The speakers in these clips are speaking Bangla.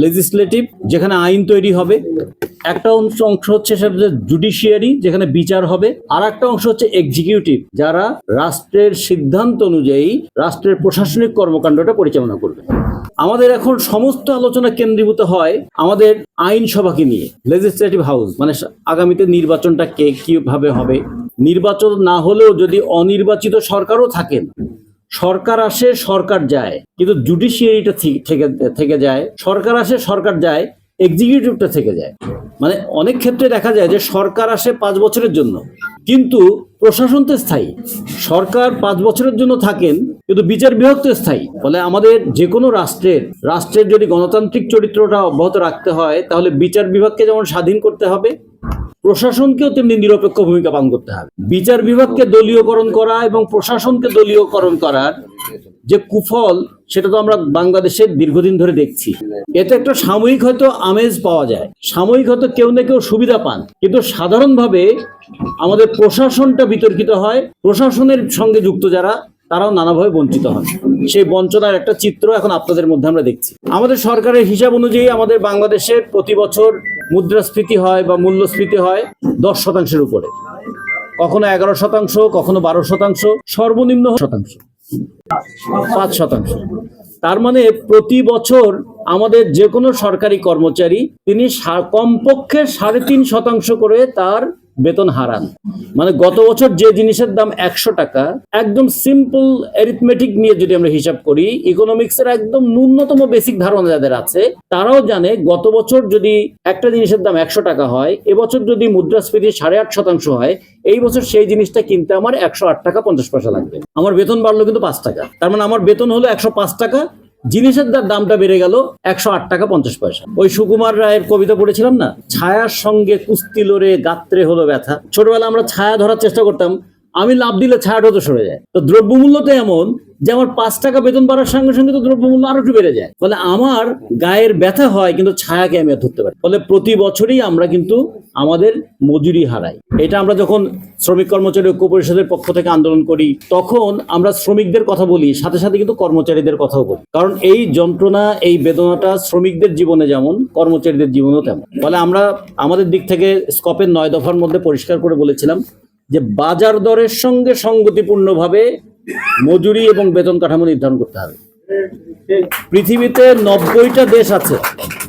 লেজিসলেটিভ যেখানে আইন তৈরি হবে। একটা অংশ অংশ হচ্ছে জুডিশিয়ারি যেখানে বিচার হবে। আর একটা অংশ হচ্ছে এক্সিকিউটিভ যারা রাষ্ট্রের সিদ্ধান্ত অনুযায়ী রাষ্ট্রের প্রশাসনিক কর্মকাণ্ডটা পরিচালনা করবে। আমাদের এখন সমস্ত আলোচনা কেন্দ্রীভূত হয় আমাদের আইনসভাকে নিয়ে লেজিসলেটিভ হাউস মানে আগামীতে নির্বাচনটা কে কীভাবে হবে? নির্বাচন না হলেও যদি অনির্বাচিত সরকারও থাকেন সরকার আসে, সরকার যায়। কিন্তু জুডিশিয়ারিটা থেকে থেকে যায়, সরকার আসে, সরকার যায় এক্সিকিউটিভটা থেকে যায়। মানে অনেক ক্ষেত্রে দেখা যায় যে সরকার আসে পাঁচ বছরের জন্য। কিন্তু প্রশাসন তো স্থায়ী। সরকার পাঁচ বছরের জন্য থাকেন, কিন্তু বিচার বিভাগ তো স্থায়ী। ফলে আমাদের যে কোনো রাষ্ট্রের রাষ্ট্রের যদি গণতান্ত্রিক চরিত্রটা অব্যাহত রাখতে হয়, তাহলে বিচার বিভাগকে যেমন স্বাধীন করতে হবে প্রশাসনকেও তেমনি নিরপেক্ষ ভূমিকা পালন করতে হবে। বিচার বিভাগকে দলীয়করণ করা এবং প্রশাসনকে দলীয়করণ করার যে কুফল, সেটা তো আমরা বাংলাদেশে দীর্ঘদিন ধরে দেখছি। এতে একটা সাময়িক হয়তো আমেজ পাওয়া যায়। সাময়িক হয়তো কেউ না কেউ সুবিধা পান। কিন্তু সাধারণভাবে আমাদের প্রশাসনটা বিতর্কিত হয়। প্রশাসনের সঙ্গে যুক্ত যারা, তারাও নানাভাবে বঞ্চিত হন। সেই বঞ্চনার একটা চিত্র এখন আপনাদের মধ্যে আমরা দেখছি। আমাদের সরকারের হিসাব অনুযায়ী আমাদের বাংলাদেশে প্রতি বছর মুদ্রাস্ফীতি হয় বা মূল্যস্ফীতি হয় দশ শতাংশের উপরে। কখনো এগারো শতাংশ, কখনো বারো শতাংশ, সর্বনিম্ন শতাংশ। পাঁচ শতাংশ। তার মানে প্রতি বছর আমাদের যে কোনো সরকারি কর্মচারী তিনি কমপক্ষে সাড়ে তিন শতাংশ করে তার বেতন হারান। মানে গত বছর যে জিনিসের দাম একশো টাকা, একদম সিম্পল অ্যারিথমেটিক নিয়ে যদি আমরা হিসাব করি ইকোনমিক্সের একদম ন্যূনতম বেসিক ধারণা যাদের আছে, তারাও জানে গত বছর যদি একটা জিনিসের দাম একশো টাকা হয়, এবছর যদি মুদ্রাস্ফীতি সাড়ে আট শতাংশ হয়, এই বছর সেই জিনিসটা কিনতে আমার একশো আট টাকা পঞ্চাশ পয়সা লাগবে। আমার বেতন বাড়লো কিন্তু পাঁচ টাকা। তার মানে আমার বেতন হলো একশো পাঁচ টাকা জিনিসের দামটা বেড়ে গেল একশো আট টাকা পঞ্চাশ পয়সা। ওই সুকুমার রায়ের কবিতা পড়েছিলাম না? ছায়ার সঙ্গে কুস্তি লড়ে গাত্রে হলো ব্যথা। ছোটবেলা আমরা ছায়া ধরার চেষ্টা করতাম আমি লাভ দিলে ছায়াটা তো সরে যায়। তো দ্রব্যমূল্য তো এমন যে আমার পাঁচ টাকা বেতন বাড়ার সঙ্গে সঙ্গে তো দ্রব্যমূল্য আরও একটু বেড়ে যায়। ফলে আমার গায়ের ব্যথা হয়, কিন্তু ছায়াকে আমি আর ধরতে পারি ফলে প্রতি বছরই আমরা কিন্তু আমাদের মজুরি হারাই। এটা আমরা যখন শ্রমিক কর্মচারী ঐক্য পরিষদের পক্ষ থেকে আন্দোলন করি, তখন আমরা শ্রমিকদের কথা বলি, সাথে সাথে কিন্তু কর্মচারীদের কথাও বলি। কারণ এই যন্ত্রণা, এই বেদনাটা শ্রমিকদের জীবনে যেমন, কর্মচারীদের জীবনেও তেমন। ফলে আমরা আমাদের দিক থেকে স্কপের নয় দফার মধ্যে পরিষ্কার করে বলেছিলাম যে বাজার দরের সঙ্গে সঙ্গতিপূর্ণভাবে মজুরি এবং বেতন কাঠামো নির্ধারণ করতে হবে। পৃথিবীতে নব্বইটা দেশ আছে,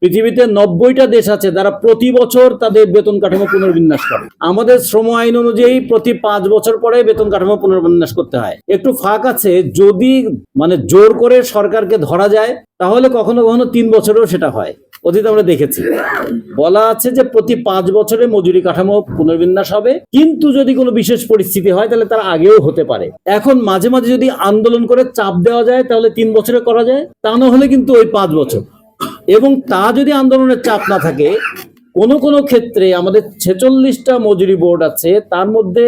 পৃথিবীতে নব্বইটা দেশ আছে যারা প্রতি বছর তাদের বেতন কাঠামো পুনর্বিন্যাস করে। আমাদের শ্রম আইন অনুযায়ী প্রতি পাঁচ বছর পরে বেতন কাঠামো পুনর্বিন্যাস করতে হয়। একটু ফাঁক আছে, যদি মানে জোর করে সরকারকে ধরা যায়, তাহলে কখনো কখনো তিন বছরেও সেটা হয়। অতীত আমরা দেখেছি। বলা আছে যে প্রতি পাঁচ বছরে মজুরি কাঠামো পুনর্বিন্যাস হবে। কিন্তু যদি কোনো বিশেষ পরিস্থিতি হয়, তাহলে তার আগেও হতে পারে। এখন মাঝে মাঝে যদি আন্দোলন করে চাপ দেওয়া যায়, তাহলে তিন বছরে করা যায়। তা না হলে কিন্তু ওই পাঁচ বছর। এবং তা যদি আন্দোলনের চাপ না থাকে, কোনো কোনো ক্ষেত্রে আমাদের ছেচল্লিশটা মজুরি বোর্ড আছে, তার মধ্যে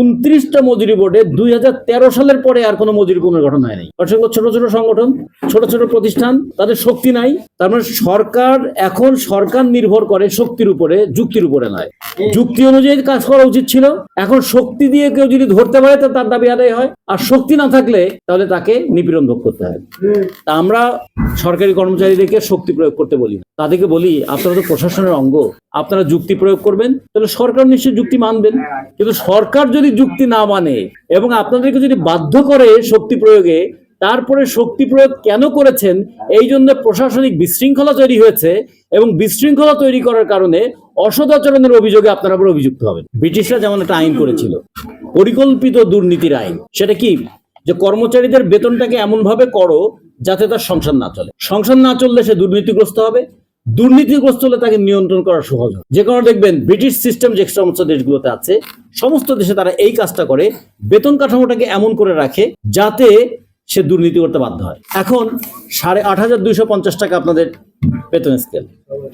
উনত্রিশটা মজুরি বোর্ডে দুই হাজার তেরো সালের পরে আর কোনো মজুরি পুনর্গঠন হয় নাই অসংখ্য ছোট ছোট সংগঠন, ছোট ছোট প্রতিষ্ঠান, তাদের শক্তি নাই। তার মানে সরকার এখন সরকার নির্ভর করে শক্তির উপরে, যুক্তির উপরে নয়। যুক্তি অনুযায়ী কাজ করা উচিত ছিল। এখন শক্তি দিয়ে কেউ যদি ধরতে পারে, তা তার দাবি আদায় হয়। আর শক্তি না থাকলে, তাহলে তাকে নিপীড়ন ভোগ করতে হয়। তা আমরা সরকারি কর্মচারীদেরকে শক্তি প্রয়োগ করতে বলি তাদেরকে বলি, আপনারা তো প্রশাসনের অঙ্গ। আপনারা যুক্তি প্রয়োগ করবেন, তাহলে সরকার নিশ্চয়ই যুক্তি মানবেন। কিন্তু সরকার যদি যুক্তি না মানে এবং আপনাদেরকে যদি বাধ্য করে শক্তি প্রয়োগে, তারপরে শক্তি প্রয়োগ কেন করেছেন, এই জন্য প্রশাসনিক বিশৃঙ্খলা তৈরি হয়েছে এবং বিশৃঙ্খলা তৈরি করার কারণে অসদাচরণের অভিযোগে আপনারা আবার অভিযুক্ত হবেন। ব্রিটিশরা যেমন একটা আইন করেছিল, পরিকল্পিত দুর্নীতির আইন, সেটা কি? যে কর্মচারীদের বেতনটাকে এমন ভাবে করো যাতে তার সংসার না চলে। সংসার না চললে সে দুর্নীতিগ্রস্ত হবে দুর্নীতিগ্রস্ত হলে তাকে নিয়ন্ত্রণ করা সহজ হয়। যে কারণে দেখবেন ব্রিটিশ সিস্টেম যে সমস্ত দেশগুলোতে আছে, সমস্ত দেশে তারা এই কাজটা করে, বেতন কাঠামোটাকে এমন করে রাখে যাতে সে দুর্নীতি করতে বাধ্য হয়। এখন সাড়ে আট হাজার দুইশো পঞ্চাশ টাকা আপনাদের বেতন স্কেল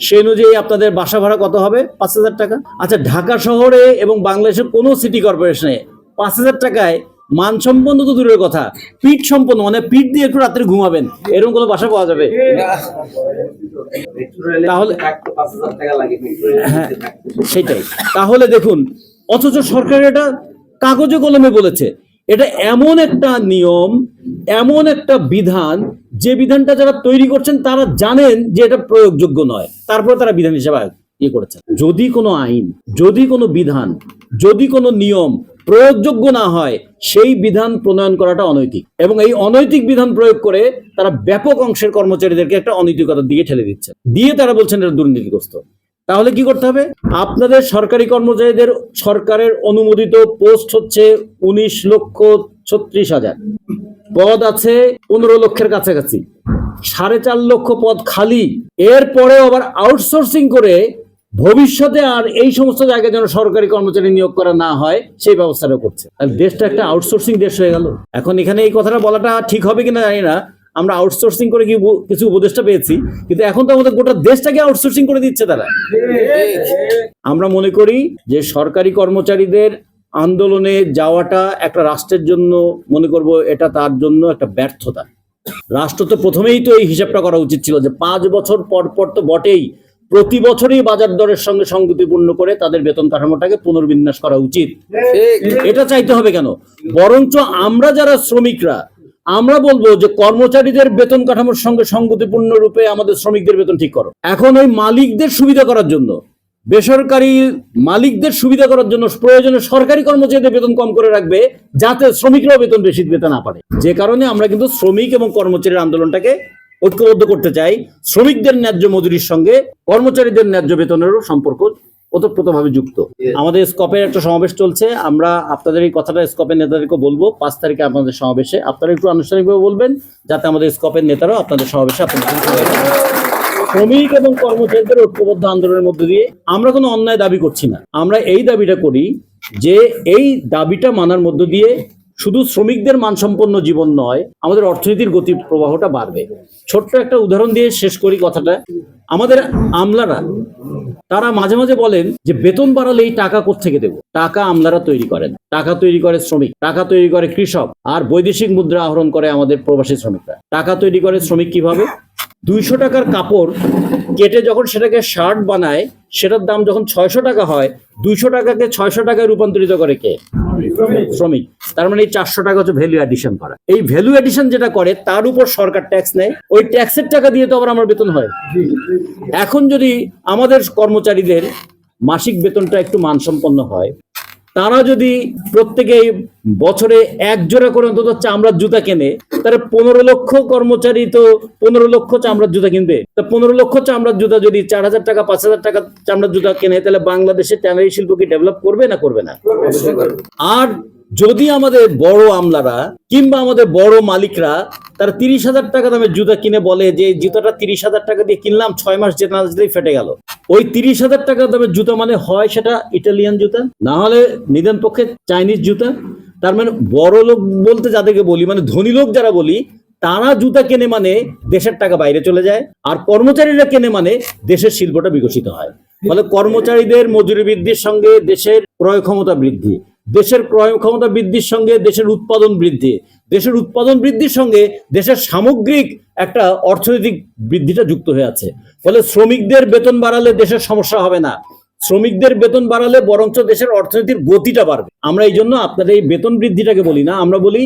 সে অনুযায়ী আপনাদের বাসা ভাড়া কত হবে? পাঁচ হাজার টাকা। আচ্ছা ঢাকা শহরে এবং বাংলাদেশের কোনো সিটি কর্পোরেশনে পাঁচ হাজার টাকায় মানসম্পন্ন তো দূরের কথা। পিঠ সম্পন্ন মানে পিঠ দিয়ে একটু রাত্রে ঘুমাবেন। এরকম কোনো বাসা পাওয়া যাবে? তাহলে হ্যাঁ সেটাই। তাহলে দেখুন, অথচ সরকার এটা কাগজে কলমে বলেছে। এটা এমন একটা নিয়ম, এমন একটা বিধান, যে বিধানটা যারা তৈরি করছেন তারা জানেন যে এটা প্রয়োগযোগ্য নয়। তারপরে তারা বিধান হিসেবে ইয়ে করেছেন। যদি কোনো আইন, যদি কোনো বিধান, যদি কোনো নিয়ম প্রয়োগযোগ্য না হয়, সেই বিধান প্রণয়ন করাটা অনৈতিক। এবং এই অনৈতিক বিধান প্রয়োগ করে তারা ব্যাপক অংশের কর্মচারীদেরকে একটা অনৈতিকতার দিকে ঠেলে দিচ্ছে দিয়ে তারা বলছেন এটা দুর্নীতিগ্রস্ত। তাহলে কি করতে হবে? আপনাদের সরকারি কর্মচারীদের সরকারের অনুমোদিত পোস্ট হচ্ছে উনিশ লক্ষ ছত্রিশ হাজার। পদ আছে পনেরো লক্ষের কাছাকাছি। সাড়ে চার লক্ষ পদ খালি। এরপরে আবার আউটসোর্সিং করে ভবিষ্যতে আর এই সমস্ত জায়গায় যেন সরকারি কর্মচারী নিয়োগ করা না হয়, সেই ব্যবস্থাটা করছে। তাহলে দেশটা একটা আউটসোর্সিং দেশ হয়ে গেল। এখন এখানে এই কথাটা বলাটা ঠিক হবে কিনা জানি না। আমরা আউটসোর্সিং করে কি কিছু উপদেষ্টা পেয়েছি। কিন্তু এখন তো আমাদের গোটা দেশটাকে আউটসোর্সিং করে দিচ্ছে তারা। আমরা মনে করি যে সরকারি কর্মচারীদের আন্দোলনে যাওয়াটা একটা রাষ্ট্রের জন্য, মনে করব এটা তার জন্য একটা ব্যর্থতা। রাষ্ট্র তো প্রথমেই তো এই হিসাবটা করা উচিত ছিল যে পাঁচ বছর পর পর তো বটেই প্রতি বছরই বাজার দরের সঙ্গে সংগতিপূর্ণ করে তাদের বেতন কাঠামোটাকে পুনর্বিন্যাস করা উচিত। এটা চাইতে হবে কেন? বরঞ্চ আমরা যারা শ্রমিকরা আমরা বলব যে কর্মচারীদের বেতন কাঠামোর সঙ্গে সংগতিপূর্ণ রূপে আমাদের শ্রমিকদের বেতন ঠিক করো। এখন ওই মালিকদের সুবিধা করার জন্য বেসরকারি মালিকদের সুবিধা করার জন্য প্রয়োজনে সরকারি কর্মচারীদের বেতন কম করে রাখবে যাতে শ্রমিকরাও বেতন বেশি দিতে না পারে। যে কারণে আমরা কিন্তু শ্রমিক এবং কর্মচারীর আন্দোলনটাকে ঐক্যবদ্ধ করতে চাই। শ্রমিকদের ন্যায্য মজুরির সঙ্গে কর্মচারীদের ন্যায্য বেতনেরও সম্পর্ক ওতপ্রোতভাবে যুক্ত। আমাদের স্কপের একটা সমাবেশ চলছে। আমরা আপনাদের এই কথাটা স্কপের নেতাদেরকে বলব। পাঁচ তারিখে আপনাদের সমাবেশে আপনারা একটু আনুষ্ঠানিকভাবে বলবেন যাতে আমাদের স্কপের নেতারাও আপনাদের সমাবেশে আপনাদের। শ্রমিক এবং কর্মচারীদের ঐক্যবদ্ধ আন্দোলনের মধ্যে দিয়ে আমরা কোনো অন্যায় দাবি করছি না। আমরা এই দাবিটা করি যে এই দাবিটা মানার মধ্য দিয়ে শুধু শ্রমিকদের মানসম্পন্ন জীবন নয়, আমাদের অর্থনীতির গতি প্রবাহটা বাড়বে। ছোট্ট একটা উদাহরণ দিয়ে শেষ করি কথাটা। আমাদের আমলারা, তারা মাঝে মাঝে বলেন যে, বেতন বাড়ালে এই টাকা কোথেকে দেবো? টাকা আমলারা তৈরি করেন। টাকা তৈরি করে শ্রমিক, টাকা তৈরি করে কৃষক, আর বৈদেশিক মুদ্রা আহরণ করে আমাদের প্রবাসী শ্রমিকরা। টাকা তৈরি করে শ্রমিক কীভাবে? দুইশো টাকার কাপড় কেটে যখন সেটাকে শার্ট বানায়, সেটার দাম যখন ছয়শো টাকা হয়, দুইশো টাকাকে ছয়শো টাকায় রূপান্তরিত করে কে? শ্রমিক। তার মানে এই চারশো টাকা হচ্ছে ভ্যালু অ্যাডিশন করা। এই ভ্যালু অ্যাডিশন যেটা করে, তার উপর সরকার ট্যাক্স নেয়। ওই ট্যাক্সের টাকা দিয়ে তো আবার আমার বেতন হয়। এখন যদি আমাদের কর্মচারীদের মাসিক বেতনটা একটু মানসম্পন্ন হয় তারা যদি প্রত্যেকে বছরে এক জোড়া করে অন্তত চামড়ার জুতা কেনে তাহলে পনেরো লক্ষ কর্মচারী তো পনেরো লক্ষ চামড়ার জুতা কিনবে। তা পনেরো লক্ষ চামড়ার জুতা যদি চার হাজার টাকা পাঁচ হাজার টাকা চামড়ার জুতা কেনে তাহলে বাংলাদেশের ট্যানারি শিল্প কি ডেভেলপ করবে না করবে না? আর যদি আমাদের বড় আমলারা কিংবা আমাদের বড় মালিকরা তারা তিরিশ হাজার টাকা দামের জুতা কিনে বলে যে জুতাটা তিরিশ হাজার টাকা দিয়ে কিনলাম, ছয় মাস যেতে না যেতেই ফেটে গেল। ওই তিরিশ হাজার টাকা দামের জুতা মানে হয় সেটা ইটালিয়ান জুতা? না হলে নিদেন পক্ষে চাইনিজ জুতা? তার মানে বড় লোক বলতে যাদেরকে বলি মানে ধনী লোক যারা বলি, তারা জুতা কেনে মানে দেশের টাকা বাইরে চলে যায়, আর কর্মচারীরা কেনে মানে দেশের শিল্পটা বিকশিত হয়। ফলে কর্মচারীদের মজুরি বৃদ্ধির সঙ্গে দেশের ক্রয় ক্ষমতা বৃদ্ধি। দেশের ক্রয় ক্ষমতা বৃদ্ধির সঙ্গে দেশের উৎপাদন বৃদ্ধি। দেশের উৎপাদন বৃদ্ধির সঙ্গে দেশের সামগ্রিক একটা অর্থনৈতিক বৃদ্ধিটা যুক্ত হয়ে আছে। ফলে শ্রমিকদের বেতন বাড়ালে দেশের সমস্যা হবে না। শ্রমিকদের বেতন বাড়ালে বরঞ্চ দেশের অর্থনীতির গতিটা বাড়বে। আমরা এই জন্য আপনাদের এই বেতন বৃদ্ধিটাকে বলি না, আমরা বলি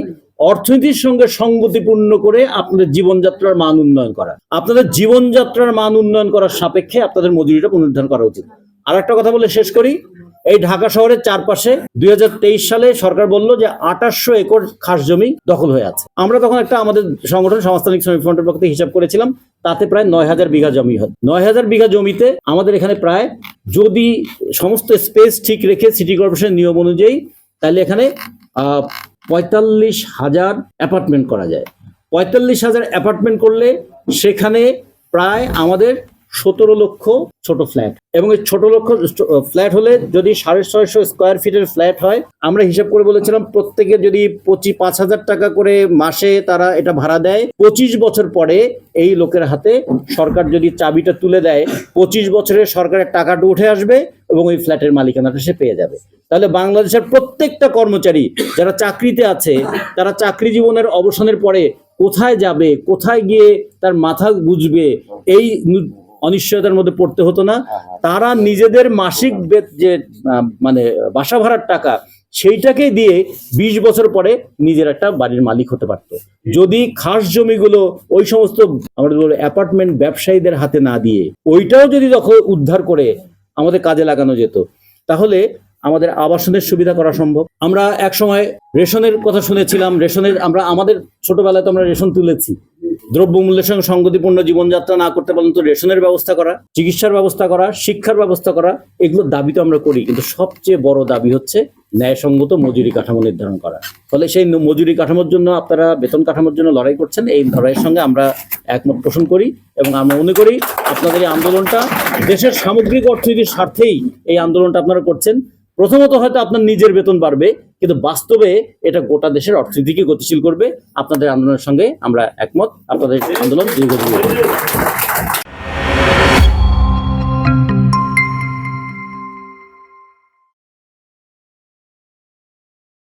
অর্থনীতির সঙ্গে সঙ্গতিপূর্ণ করে আপনাদের জীবনযাত্রার মান উন্নয়ন করা। আপনাদের জীবনযাত্রার মান উন্নয়ন করার সাপেক্ষে আপনাদের মজুরিটা পুনরুদ্ধার করা উচিত। আর একটা কথা বলে শেষ করি। এই ঢাকা শহরের চারপাশে দুই হাজার তেইশ সালে সরকার বলল যে আঠাশশো একর খাস জমি দখল হয়ে আছে। আমরা তখন একটা আমাদের সংগঠন, সমাজতান্ত্রিক শ্রমিক ফ্রন্টের পক্ষে হিসাব করেছিলাম, তাতে প্রায় নয় হাজার বিঘা জমি হয়। নয় হাজার বিঘা জমিতে আমাদের এখানে প্রায় যদি সমস্ত স্পেস ঠিক রেখে সিটি কর্পোরেশনের নিয়ম অনুযায়ী, তাহলে এখানে পঁয়তাল্লিশ হাজার অ্যাপার্টমেন্ট করা যায়। পঁয়তাল্লিশ হাজার অ্যাপার্টমেন্ট করলে সেখানে প্রায় আমাদের সতেরো লক্ষ ছোট ফ্ল্যাট এবং এই ছোট লক্ষ ফ্ল্যাট হলে যদি সাড়ে ছয়শো স্কোয়ার ফিটের ফ্ল্যাট হয়, আমরা হিসাব করে বলেছিলাম প্রত্যেকে যদি পঁচিশ পাঁচ হাজার টাকা করে মাসে তারা এটা ভাড়া দেয়, পঁচিশ বছর পরে এই লোকের হাতে সরকার যদি চাবিটা তুলে দেয়, পঁচিশ বছরে সরকারের টাকাটা উঠে আসবে এবং ওই ফ্ল্যাটের মালিকানাটা সে পেয়ে যাবে। তাহলে বাংলাদেশের প্রত্যেকটা কর্মচারী যারা চাকরিতে আছে, তারা চাকরি জীবনের অবসানের পরে কোথায় যাবে, কোথায় গিয়ে তার মাথা বুঝবে এই অনিশ্চয়তার মধ্যে পড়তে হতো না। তারা নিজেদের মাসিক বেত যে মানে বাসা ভাড়ার টাকা সেইটাকে দিয়ে বিশ বছর পরে নিজের একটা বাড়ির মালিক হতে পারত। যদি খাস জমিগুলো ওই সমস্ত আমাদের বলব অ্যাপার্টমেন্ট ব্যবসায়ীদের হাতে না দিয়ে ওইটাও যদি দখল উদ্ধার করে আমাদের কাজে লাগানো যেত তাহলে আমাদের আবাসনের সুবিধা করা সম্ভব। আমরা এক সময় রেশনের কথা শুনেছিলাম, রেশনের আমরা, আমাদের ছোটবেলায় তো আমরা রেশন তুলেছি। দ্রব্যমূল্যের সঙ্গে সংগতিপূর্ণ জীবনযাত্রা না করতে পারলে তো রেশনের ব্যবস্থা করা, চিকিৎসার ব্যবস্থা করা, শিক্ষার ব্যবস্থা করা, এগুলোর দাবি তো আমরা করি। কিন্তু সবচেয়ে বড় দাবি হচ্ছে ন্যায়সঙ্গত মজুরি কাঠামো নির্ধারণ করা। ফলে সেই মজুরি কাঠামোর জন্য আপনারা বেতন কাঠামোর জন্য লড়াই করছেন, এই লড়াইয়ের সঙ্গে আমরা একমত পোষণ করি এবং আমরা মনে করি আপনাদের এই আন্দোলনটা দেশের সামগ্রিক অর্থনীতির স্বার্থেই এই আন্দোলনটা আপনারা করছেন। প্রথমত হয়তো আপনার নিজের বেতন বাড়বে, কিন্তু বাস্তবে এটা গোটা দেশের অর্থনীতিকে গতিশীল করবে। আপনাদের আন্দোলনের সঙ্গে আমরা একমত। আপনাদের আন্দোলন দীর্ঘদিন